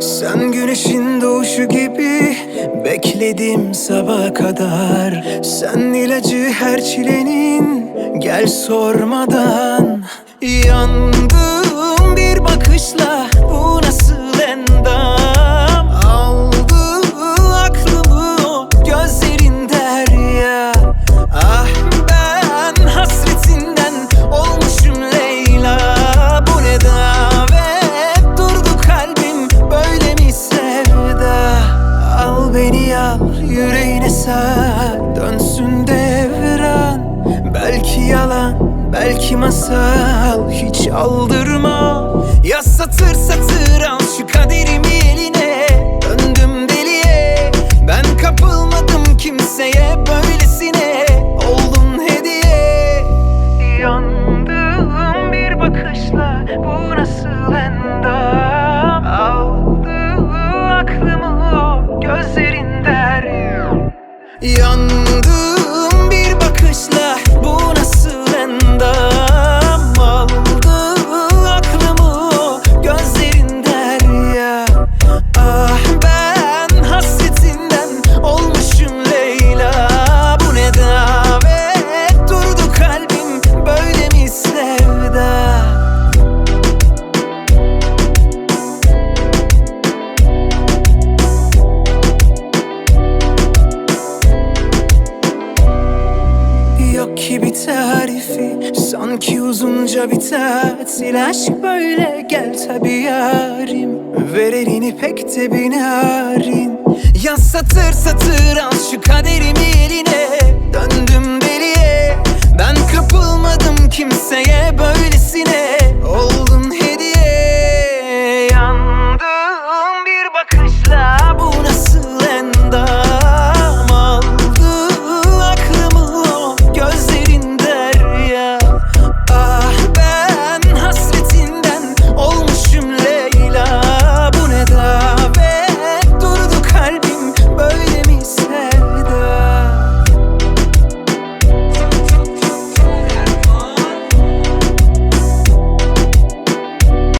Sen güneşin doğuşu gibi Bekledim sabaha kadar. Sen ilacı her çilenin Gel sormadan. Yandım bir bakışla Bu yüreğine sar dönsün devran. Belki yalan belki masal hiç aldırma. Ya satır satır al şu kaderimi eline Yandım bir bakışla tarifi Sanki uzunca bir tatil Aşk böyle gel tabi yarim. Ver elini pek de binarin Ya satır satır al şu kaderimi eline. Döndüm